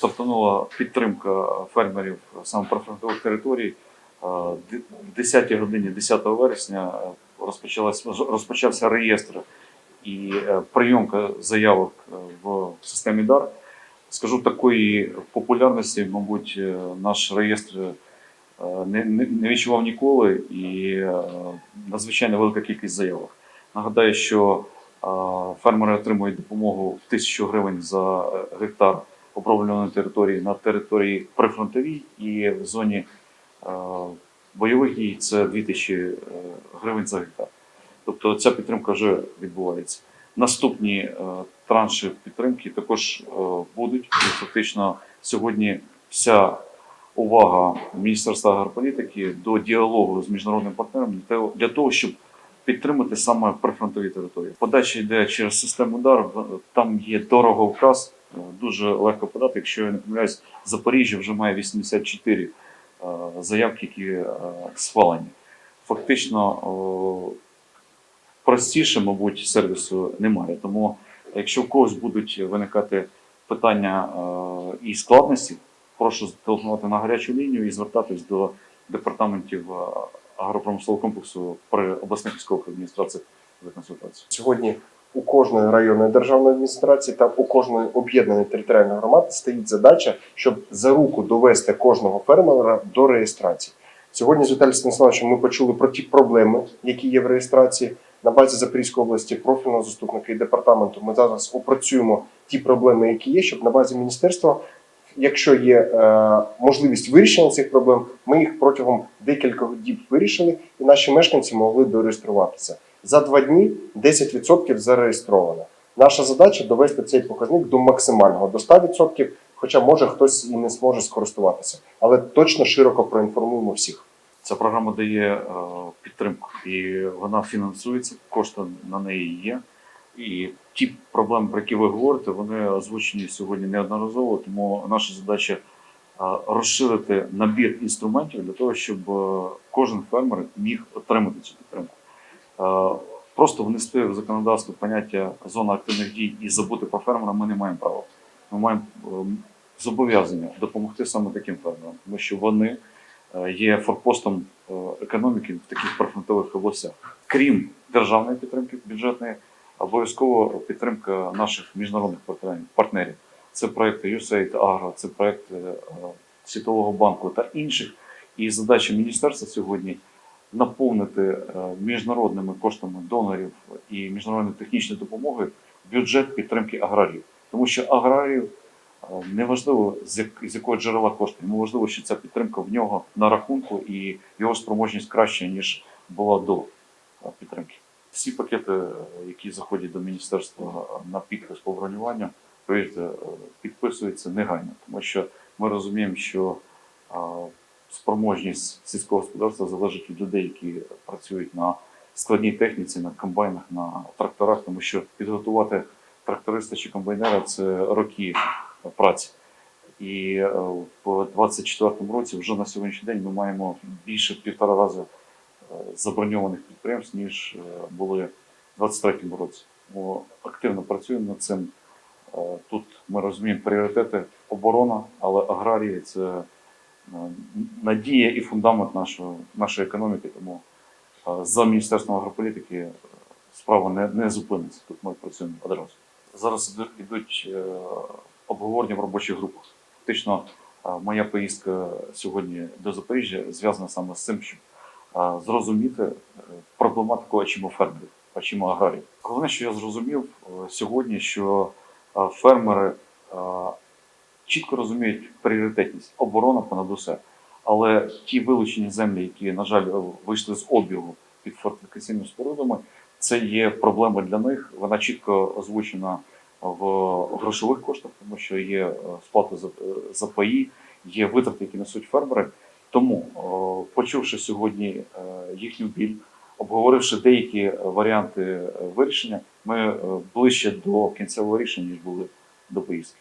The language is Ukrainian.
стартанула підтримка фермерів саме прифронтових територій. Е, д- 10 годині 10 вересня е, розпочався реєстр і е, прийомка заявок в системі ДАР. Скажу такої популярності, мабуть, наш реєстр не, не, відчував ніколи і надзвичайно велика кількість заявок. Нагадаю, що фермери отримують допомогу в тисячу гривень за гектар оброблюваної території на території прифронтовій і в зоні е, бойових дій це 2000 е, гривень за гектар. Тобто ця підтримка вже відбувається. Наступні е, транші підтримки також будуть. І фактично сьогодні вся увага Міністерства агрополітики до діалогу з міжнародним партнером для того, щоб підтримати саме прифронтові території. Подача йде через систему дар. Там є дороговказ, дуже легко подати. Якщо я не помиляюсь, Запоріжжя вже має 84 е, заявки, які е, схвалені. Фактично простіше, мабуть, сервісу немає. Тому, якщо в когось будуть виникати питання е, і складності, прошу зателефонувати на гарячу лінію і звертатись до департаментів агропромислового комплексу при обласних військових адміністраціях за консультацією. Сьогодні у кожної районної державної адміністрації та у кожної об'єднаної територіальної громади стоїть задача, щоб за руку довести кожного фермера до реєстрації. Сьогодні з Віталієм Станіславовичем ми почули про ті проблеми, які є в реєстрації. На базі Запорізької області профільного заступника і департаменту ми зараз опрацюємо ті проблеми, які є, щоб на базі міністерства, якщо є е, можливість вирішення цих проблем, ми їх протягом декількох діб вирішили, і наші мешканці могли дореєструватися. За два дні 10% зареєстровано. Наша задача довести цей показник до максимального, до 100%, хоча може хтось і не зможе скористуватися. Але точно широко проінформуємо всіх. Ця програма дає е, підтримку, і вона фінансується, кошти на неї є. І ті проблеми, про які ви говорите, вони озвучені сьогодні неодноразово. Тому наша задача е, розширити набір інструментів для того, щоб е, кожен фермер міг отримати цю підтримку. Просто внести в законодавство поняття зона активних дій і забути про фермера ми не маємо права. Ми маємо ем, зобов'язання допомогти саме таким фермерам, тому що вони е, є форпостом е, економіки в таких прифронтових областях. Крім державної підтримки бюджетної, обов'язково підтримка наших міжнародних партнерів-. Це проекти USAID Agro, це проекти е, Світового банку та інших. І задача міністерства сьогодні наповнити е, міжнародними коштами донорів і міжнародної технічної допомоги бюджет підтримки аграріїв. Тому що аграріїв е, неважливо з якого джерела коштів, йому важливо, що ця підтримка в нього на рахунку і його спроможність краща, ніж була до е, підтримки. Всі пакети, які заходять до міністерства на підпис по бронюванню, повірте, підписуються негайно, тому що ми розуміємо, що спроможність сільського господарства залежить від людей, які працюють на складній техніці, на комбайнах, на тракторах, тому що підготувати тракториста чи комбайнера це роки праці. І е, в 2024 році вже на сьогоднішній день ми маємо більше півтора рази е, заброньованих підприємств, ніж е, були в 2023 році. Ми активно працюємо над цим. Тут ми розуміємо пріоритети оборона, але аграрії це надія і фундамент нашої, нашої економіки. Тому е, за Міністерством агрополітики е, справа не, не зупиниться. Тут ми працюємо одразу. Зараз е, обговорення в робочих групах. Фактично, е, моя поїздка сьогодні до Запоріжжя зв'язана саме з цим, щоб е, зрозуміти е, проблематику очима фермерів, очима аграріїв. Головне, що я зрозумів е, сьогодні, що е, фермери е, чітко розуміють пріоритетність оборона понад усе. Але ті вилучені землі, які, на жаль, вийшли з обігу під фортифікаційними спорудами, це є проблема для них. Вона чітко озвучена в грошових коштах, тому що є е, сплата за, е, за паї, є витрати, які несуть фермери. Тому, почувши сьогодні е, їхню біль, обговоривши деякі варіанти е, вирішення, ми е, ближче до кінцевого рішення, ніж були до поїздки.